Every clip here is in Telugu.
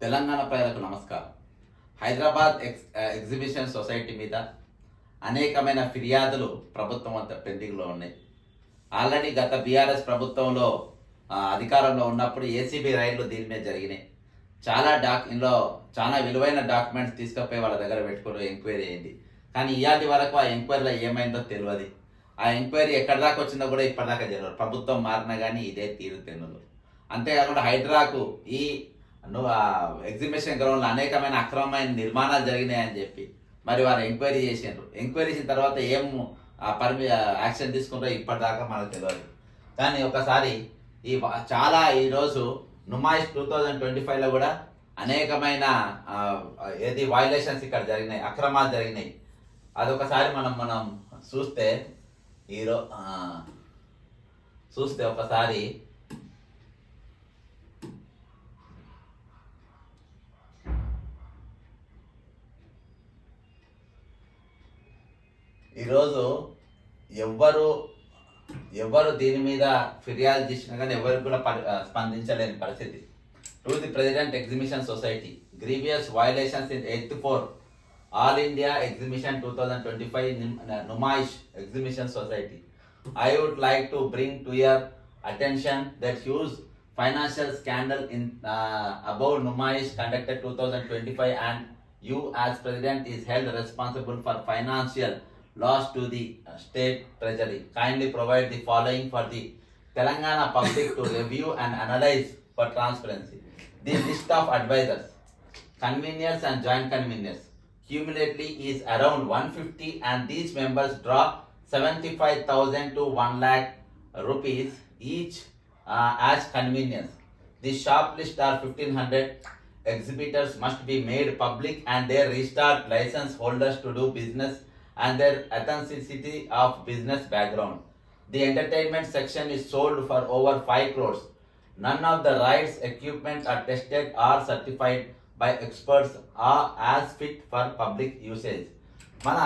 తెలంగాణ ప్రజలకు నమస్కారం. హైదరాబాద్ ఎక్స్ ఎగ్జిబిషన్ సొసైటీ మీద అనేకమైన ఫిర్యాదులు ప్రభుత్వం అంత పెండింగ్లో ఉన్నాయి. ఆల్రెడీ గత బీఆర్ఎస్ ప్రభుత్వంలో అధికారంలో ఉన్నప్పుడు ఏసీబీ రైళ్ళు దీని మీద జరిగినాయి. చాలా డాక్ ఇందులో చాలా విలువైన డాక్యుమెంట్స్ తీసుకుపోయి వాళ్ళ దగ్గర పెట్టుకుని ఎంక్వైరీ అయింది. కానీ ఇవాటి వరకు ఆ ఎంక్వైరీలో ఏమైందో తెలియదు ఆ ఎంక్వైరీ ఎక్కడి దాకా వచ్చిందో కూడా ఇప్పటిదాకా తెలియదు ప్రభుత్వం మారినా కానీ ఇదే తీరు తెన్నులు అంతేకాకుండా హైడ్రాకు ఈ నువ్వు ఎగ్జిబిషన్ గ్రౌండ్లో అనేకమైన అక్రమమైన నిర్మాణాలు జరిగినాయని చెప్పి మరి వారు ఎంక్వైరీ చేసిండ్రు. ఎంక్వైరీ చేసిన తర్వాత ఏం పర్మి యాక్షన్ తీసుకుంటారో ఇప్పటిదాకా మనకు తెలియదు కానీ ఒకసారి ఈ చాలా ఈరోజు నుమాయిష్ టూ థౌజండ్ ట్వంటీ ఫైవ్లో కూడా అనేకమైన ఏది వైలేషన్స్ ఇక్కడ జరిగినాయి అక్రమాలు జరిగినాయి. అదొకసారి మనం మనం చూస్తే ఈరో చూస్తే ఒకసారి ఈరోజు ఎవ్వరు ఎవ్వరు దీని మీద ఫిర్యాదు చేసినా కానీ ఎవరు కూడా స్పందించలేని పరిస్థితి. To the president exhibition society grievous violations in eighth four all India exhibition two thousand twenty five Numaish exhibition society I would like to bring to your attention that huge in scandal in uh, above Numaish conducted 2025 and you as president is held responsible for financial loss to the uh, state treasury. Kindly provide the following for the Telangana public to review and analyze for transparency. The list of advisors, conveners and joint conveners cumulatively is around 150 and these members draw 75,000 to 1 lakh rupees each uh, as convenience. The shop list are 1500 exhibitors must be made public and their registered license holders to do business and their authenticity of business background. The entertainment section is sold for over 5 crores. None of the rides equipment are tested or certified by experts are as fit for public usage. మన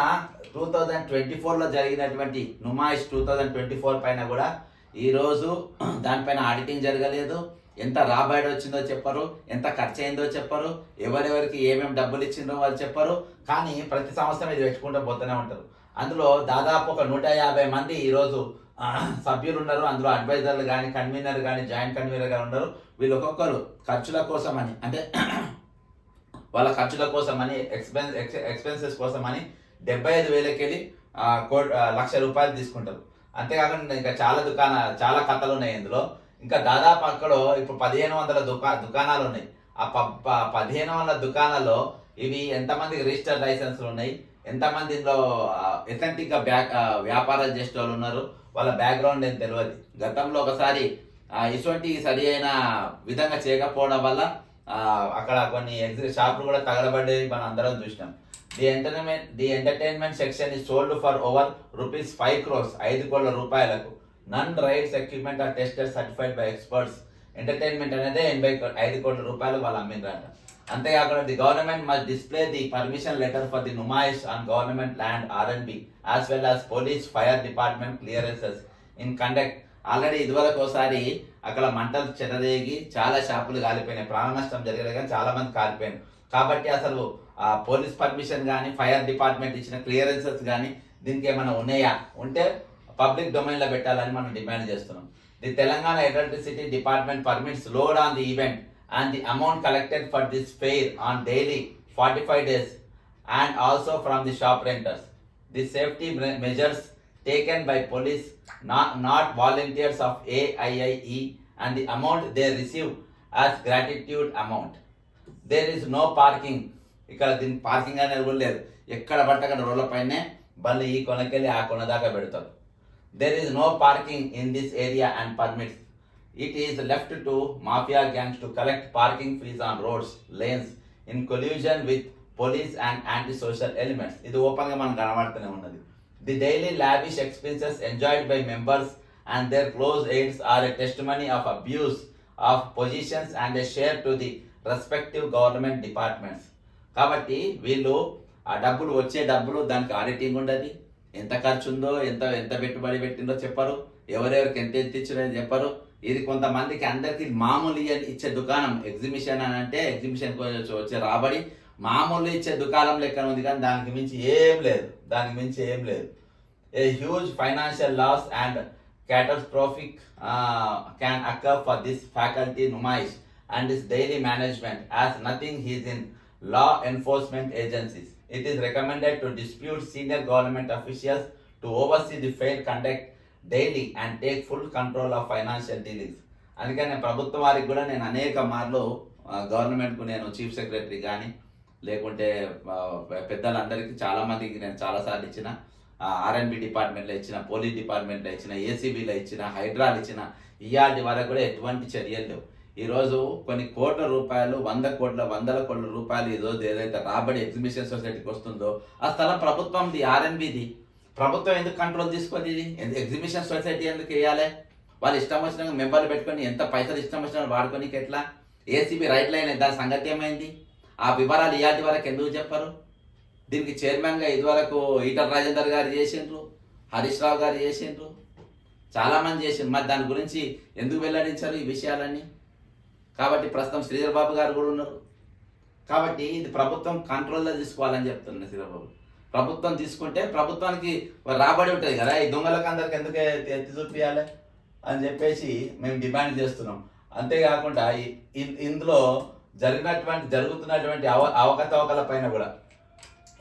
టూ థౌజండ్ ట్వంటీ ఫోర్లో జరిగినటువంటి Numaish two thousand twenty four పైన కూడా ఈరోజు దానిపైన ఆడిటింగ్ జరగలేదు ఎంత రాబడి వచ్చిందో చెప్పరు ఎంత ఖర్చు అయిందో చెప్పరు ఎవరెవరికి ఏమేమి డబ్బులు ఇచ్చిందో వాళ్ళు చెప్పరు కానీ ప్రతి సంవత్సరం ఇది పెట్టుకుంటూ పోతూనే ఉంటారు అందులో దాదాపు ఒక నూట యాభై మంది ఈరోజు సభ్యులు ఉన్నారు అందులో అడ్వైజర్లు కానీ కన్వీనర్ కానీ జాయింట్ కన్వీనర్ కానీ ఉన్నారు వీళ్ళు ఒక్కొక్కరు ఖర్చుల కోసం అని అంటే వాళ్ళ ఖర్చుల కోసం అని ఎక్స్పెన్స్ ఎక్స్పెన్సెస్ కోసం అని డెబ్బై ఐదు వేలకెళ్ళి వెళ్ళి కో- లక్ష రూపాయలు తీసుకుంటారు. అంతేకాకుండా ఇంకా చాలా దుకాణ చాలా కథలు ఉన్నాయి ఇందులో. ఇంకా దాదాపు అక్కడ ఇప్పుడు పదిహేను వందల దుకా దుకాణాలు ఉన్నాయి ఆ ప పదిహేను వందల దుకాణాల్లో ఇవి ఎంతమందికి రిజిస్టర్ లైసెన్స్లు ఉన్నాయి ఎంతమంది ఇందులో ఎథెంటిక్గా బ్యాక్ వ్యాపారాలు చేసే వాళ్ళు ఉన్నారు వాళ్ళ బ్యాక్గ్రౌండ్ ఏం తెలియదు గతంలో ఒకసారి ఇటువంటి సరి అయిన విధంగా చేయకపోవడం వల్ల అక్కడ కొన్ని ఎగ్జి షాపులు కూడా తగలబడేవి మనం అందరం చూసినాం. The entertainment the entertainment section is sold for over rupees five crores ఐదు కోట్ల రూపాయలకు. None rides equipment are tested certified by experts entertainment అనేది ఎనభై ఐదు కోట్ల రూపాయలు వాళ్ళు అమ్మిండ్రంట. అంతేకాకుండా the government must display the permission letter for the Numaish on government land R B as well as police fire department clearances in conduct already ఇదివరకు ఒకసారి అక్కడ మంటలు చెదరేగి చాలా షాపులు కాలిపోయినాయి. ప్రాణ నష్టం జరిగేది కానీ చాలా మంది కాలిపోయారు కాబట్టి అసలు ఆ పోలీస్ పర్మిషన్ కానీ ఫైర్ డిపార్ట్మెంట్ ఇచ్చిన క్లియరెన్సెస్ కానీ దీనికి ఏమైనా ఉన్నాయా? ఉంటే పబ్లిక్ డొమైన్లో పెట్టాలని మనం డిమాండ్ చేస్తున్నాం. The Telangana electricity department permits load on the event and the amount collected for this fair on daily forty five days and also from the shop renters. The safety measures taken by police not volunteers of AIIE and the amount they receive as gratitude amount. There is no parking. ఇక్కడ దీని పార్కింగ్ అనేది కూడా లేదు. ఎక్కడ పడితే అక్కడ రోడ్ల ఈ కొనకెళ్ళి ఆ కొన దాకా పెడతారు. There is no parking in this area and permits it is left to mafia gangs to collect parking fees on roads lanes in collusion with police and anti social elements ఇది ఓపెన్గా మనం కనబడుతూనే ఉన్నది. The daily lavish expenses enjoyed by members and their close aides are a test money of abuse of positions and a share to the respective government departments కాబట్టి వీళ్ళు ఆ డబ్బులు వచ్చే డబ్బులు దానికి ఆడిటింగ్ ఉండదు. ఎంత ఖర్చు ఉందో ఎంత ఎంత పెట్టుబడి పెట్టిందో చెప్పరు. ఎవరెవరికి ఎంత ఎంత ఇచ్చినో చెప్పరు. ఇది కొంతమందికి అందరికి మామూలు ఇచ్చే దుకాణం. ఎగ్జిబిషన్ అని అంటే ఎగ్జిబిషన్ వచ్చే రాబడి. మామూలు ఇచ్చే దుకాణం లెక్క ఉంది కానీ దానికి మించి ఏం లేదు. దానికి మించి ఏం లేదు. A huge financial loss and catastrophic can occur for this faculty Numaish and this daily management as nothing he's in law enforcement agencies. It is recommended to dispute senior government officials to oversee the fair conduct daily and take full control of financial dealings. అందుకని ప్రభుత్వం వారికి కూడా నేను అనేక మార్లు గవర్నమెంట్కు నేను చీఫ్ సెక్రటరీ కానీ లేకుంటే పెద్దలందరికీ చాలామందికి నేను చాలాసార్లు ఇచ్చిన ఆర్ఎన్బి డిపార్ట్మెంట్లో ఇచ్చిన పోలీస్ డిపార్ట్మెంట్లో ఇచ్చిన ఏసీబీలో ఇచ్చిన హైడ్రాలు ఇచ్చిన ఇయాటి వరకు కూడా ఎటువంటి చర్యలు లేవు ఈరోజు కొన్ని కోట్ల రూపాయలు వంద కోట్ల వందల కోట్ల రూపాయలు ఈరోజు ఏదైతే రాబడి ఎగ్జిబిషన్ సొసైటీకి వస్తుందో ఆ స్థలం ప్రభుత్వంది ఆర్ఎన్బిది ప్రభుత్వం ఎందుకు కంట్రోల్ తీసుకొని ఇది? ఎందు- ఎగ్జిబిషన్ సొసైటీ ఎందుకు వేయాలి వాళ్ళు ఇష్టం వచ్చిన మెంబర్లు పెట్టుకొని ఎంత పైసలు ఇష్టం వచ్చిన వాడుకోనికి ఎట్లా? ఏసీబీ రైట్ లైన్ దాని సంగతి ఏమైంది? ఆ వివరాలు ఇయాటి వరకు ఎందుకు చెప్పరు? దీనికి చైర్మన్గా ఇదివరకు ఈటల రాజేందర్ గారు చేసిండ్రు హరీష్ రావు గారు చేసిండ్రు చాలామంది చేసిండ్రు. మరి దాని గురించి ఎందుకు వెల్లడించారు ఈ విషయాలన్నీ? కాబట్టి ప్రస్తుతం శ్రీధర్ బాబు గారు కూడా ఉన్నారు. కాబట్టి ఇది ప్రభుత్వం కంట్రోల్లో తీసుకోవాలని చెప్తున్నారు శ్రీధర్ బాబు. ప్రభుత్వం తీసుకుంటే ప్రభుత్వానికి రాబడి ఉంటుంది కదా ఈ దొంగలకు అందరికి ఎందుకు ఎత్తి- చూపించాలి అని చెప్పేసి మేము డిమాండ్ చేస్తున్నాం. అంతేకాకుండా ఇందులో జరిగినటువంటి జరుగుతున్నటువంటి అవ అవకతవకల పైన కూడా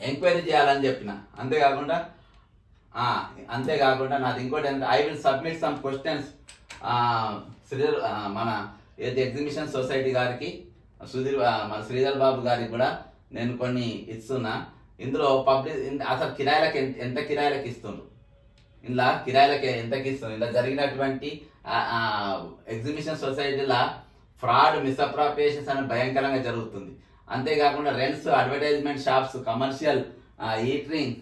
ఎంక్వైరీ చేయాలని చెప్పిన. అంతేకాకుండా అంతేకాకుండా నాది ఇంకోటి I will submit some questions Sridhar మన ఏదైతే ఎగ్జిబిషన్ సొసైటీ గారికి సుధీర్ మన శ్రీధర్ బాబు గారికి కూడా నేను కొన్ని ఇస్తున్నా. ఇందులో పబ్లిక్ అసలు కిరాయిలకు ఎంత కిరాయిలకు ఇస్తుండ్రు? ఇలా కిరాయిలకు ఎంతకి ఇస్తుంది ఇలా జరిగినటువంటి ఎగ్జిబిషన్ సొసైటీలో ఫ్రాడ్ మిస్అప్రాపియేషన్స్ అనేది భయంకరంగా జరుగుతుంది. అంతేకాకుండా rents advertisement shops commercial catering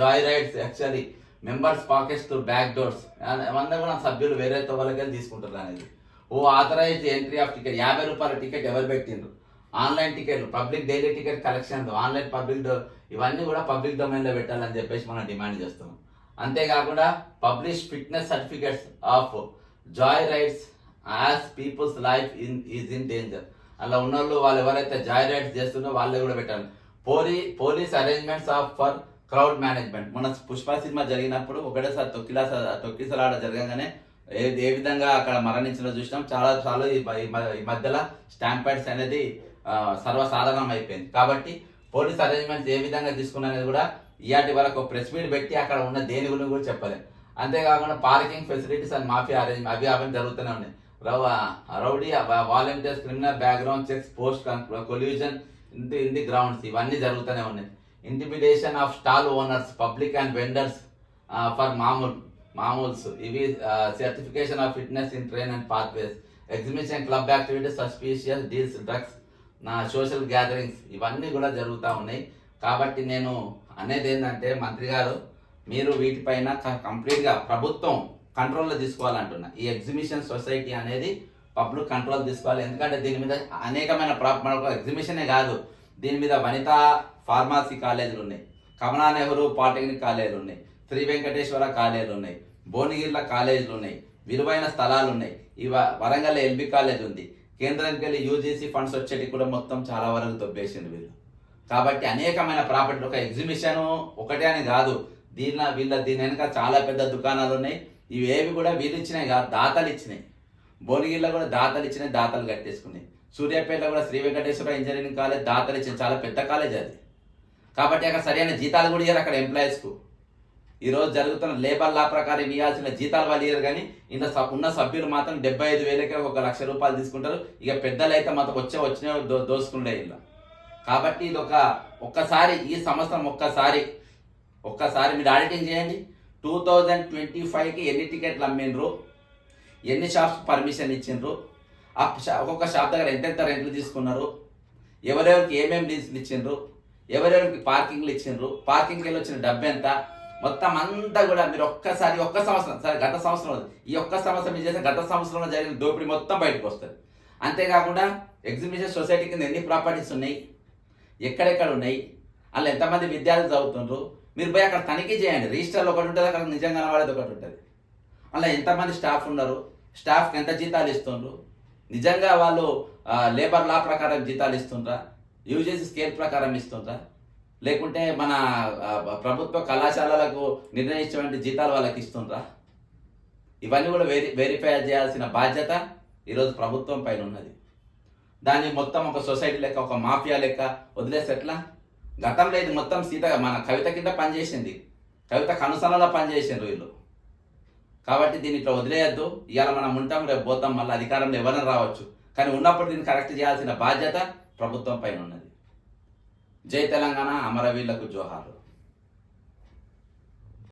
joy rides actually members pockets back doors. అందరూ కూడా సభ్యులు వేరే తోవలకెళ్ళి తీసుకుంటారు అనేది ఓ ఆథరైజ్డ్ ఎంట్రీ ఆఫ్ టికెట్. యాభై రూపాయల టికెట్ ఎవరు పెట్టిండ్రు? ఆన్లైన్ టికెట్లు public daily ticket collection online public ఇవన్నీ కూడా పబ్లిక్ డొమైన్లో పెట్టాలని చెప్పేసి మనం డిమాండ్ చేస్తున్నాం. అంతేకాకుండా publish fitness certificates of joy rides as people's life in is in danger. అలా ఉన్నోళ్ళు వాళ్ళు ఎవరైతే జాయ్ రైడ్స్ చేస్తున్నారో వాళ్ళే కూడా పెట్టాలి. పోలీ police arrangements of for crowd management. మన పుష్ప సినిమా జరిగినప్పుడు ఒకటేసారి తొక్కిలా తొక్కిసలాడ జరగగానే ఏ ఏ విధంగా అక్కడ మరణించిన చూసినాం. చాలా చాలా ఈ ఈ మధ్యలో స్టాంప్ ప్యాడ్స్ అనేది సర్వసాధారణం అయిపోయింది. కాబట్టి పోలీస్ అరేంజ్మెంట్స్ ఏ విధంగా తీసుకున్నది కూడా ఇయాటి వరకు ప్రెస్ మీట్ పెట్టి అక్కడ ఉన్న దేని గురించి కూడా చెప్పలేదు అంతేకాకుండా parking facilities and mafia arrange అవి జరుగుతూనే ఉన్నాయి. రౌ rowdy volunteers criminal background checks post collusion in the in the grounds ఇవన్నీ జరుగుతూనే ఉన్నాయి. Intimidation of stall owners public and vendors for మామూలు మామూల్స్. ఇవి certification of fitness in train and pathways exhibition club activities suspicious deals drugs నా సోషల్ గ్యాదరింగ్స్ ఇవన్నీ కూడా జరుగుతూ ఉన్నాయి. కాబట్టి నేను అనేది ఏంటంటే మంత్రి గారు మీరు వీటిపైన కంప్లీట్గా ప్రభుత్వం కంట్రోల్లో తీసుకోవాలంటున్నా. ఈ ఎగ్జిబిషన్ సొసైటీ అనేది పబ్లిక్ కంట్రోల్ తీసుకోవాలి. ఎందుకంటే దీని మీద అనేకమైన ప్రా- మనకు ఎగ్జిబిషనే కాదు. దీని మీద వనితా ఫార్మసీ కాలేజీలు ఉన్నాయి. కమలా నెహ్రూ పాలిటెక్నిక్ కాలేజీలు ఉన్నాయి. శ్రీ వెంకటేశ్వర కాలేజీలు ఉన్నాయి. భువనగిరిలో కాలేజీలు ఉన్నాయి. విలువైన స్థలాలు ఉన్నాయి ఇవ వరంగల్ ఎల్బి కాలేజ్ ఉంది. కేంద్రానికి వెళ్ళి యూజీసీ ఫండ్స్ వచ్చేటి కూడా మొత్తం చాలా వరకు దొబ్బేసింది వీళ్ళు. కాబట్టి అనేకమైన ప్రాపర్టీలు ఒక ఎగ్జిబిషన్ ఒకటే అని కాదు. దీనిలో వీళ్ళ దీని వెనక చాలా పెద్ద దుకాణాలు ఉన్నాయి. ఇవి ఏవి కూడా వీళ్ళు ఇచ్చినాయి కాదు దాతలు ఇచ్చినాయి భువనగిరిలో కూడా దాతలు ఇచ్చినాయి దాతలు కట్టేసుకున్నాయి. సూర్యాపేటలో కూడా శ్రీ వెంకటేశ్వర ఇంజనీరింగ్ కాలేజ్ దాతలు ఇచ్చిన చాలా పెద్ద కాలేజ్ అది. కాబట్టి అక్కడ సరైన జీతాలు కూడా ఇయ్యారు అక్కడ ఎంప్లాయీస్కు. ఈరోజు జరుగుతున్న లేబర్ లా ప్రకారం ఇవ్వాల్సిన జీతాలు వాళ్ళు ఇయ్యరు కానీ ఇంత ఉన్న సభ్యులు మాత్రం డెబ్బై ఐదు వేలకే ఒక లక్ష రూపాయలు తీసుకుంటారు. ఇక పెద్దలు అయితే మాత్రం వచ్చే వచ్చిన దో దోసుకుండే ఇలా కాబట్టి ఇది ఒక ఒక్కసారి ఈ సంవత్సరం ఒక్కసారి ఒక్కసారి మీరు ఆడిటింగ్ చేయండి. టూ థౌజండ్ ట్వంటీ ఫైవ్కి ఎన్ని టికెట్లు అమ్మిండ్రు? ఎన్ని షాప్స్ పర్మిషన్ ఇచ్చిండ్రు? ఆ షా- ఒక్కొక్క షాప్ దగ్గర ఎంతెంత రెంట్లు తీసుకున్నారు? ఎవరెవరికి ఏమేమి లీజులు ఇచ్చిండ్రు? ఎవరెవరికి పార్కింగ్లు ఇచ్చిండ్రు? పార్కింగ్కి వెళ్ళి వచ్చిన డబ్బు ఎంత మొత్తం అంతా కూడా మీరు ఒక్కసారి ఒక్క సంవత్సరం సరే గత సంవత్సరం ఈ ఒక్క సంవత్సరం మీరు చేసిన గత సంవత్సరంలో జరిగిన దోపిడీ మొత్తం బయటకు వస్తుంది. అంతేకాకుండా ఎగ్జిబిషన్ సొసైటీ కింద ఎన్ని ప్రాపర్టీస్ ఉన్నాయి? ఎక్కడెక్కడ ఉన్నాయి? అలా ఎంతమంది విద్యార్థులు చదువుతుండ్రు? మీరు పోయి అక్కడ తనిఖీ చేయండి. రిజిస్టర్లో ఒకటి ఉంటుంది అక్కడ నిజంగా కనబడేది ఒకటి ఉంటుంది. అలా ఎంతమంది స్టాఫ్ ఉన్నారు? స్టాఫ్కి ఎంత జీతాలు ఇస్తుండ్రు? నిజంగా వాళ్ళు లేబర్ లా ప్రకారం జీతాలు ఇస్తుండ్రా? యూజీసీ స్కేల్ ప్రకారం ఇస్తుండ్రా? లేకుంటే మన ప్రభుత్వ కళాశాలలకు నిర్ణయించినటువంటి జీతాలు వాళ్ళకి ఇస్తుండ్రా? ఇవన్నీ కూడా వెరి వెరిఫై చేయాల్సిన బాధ్యత ఈరోజు ప్రభుత్వం పైన ఉన్నది. దాన్ని మొత్తం ఒక సొసైటీ లెక్క ఒక మాఫియా లెక్క వదిలేస్తే ఎట్లా? గతంలో ఇది మొత్తం సీత మన కవిత కింద పనిచేసింది. కవిత కనుసనలో పనిచేసిండ్రు వీళ్ళు. కాబట్టి దీన్ని ఇట్లా వదిలేయద్దు. ఇవాళ మనం ఉంటాం రేపు పోతాం మళ్ళీ అధికారంలో ఎవరైనా రావచ్చు. కానీ ఉన్నప్పుడు దీన్ని కరెక్ట్ చేయాల్సిన బాధ్యత ప్రభుత్వం పైన ఉన్నది. జై తెలంగాణ అమరవీళ్ళకు జోహార్లు.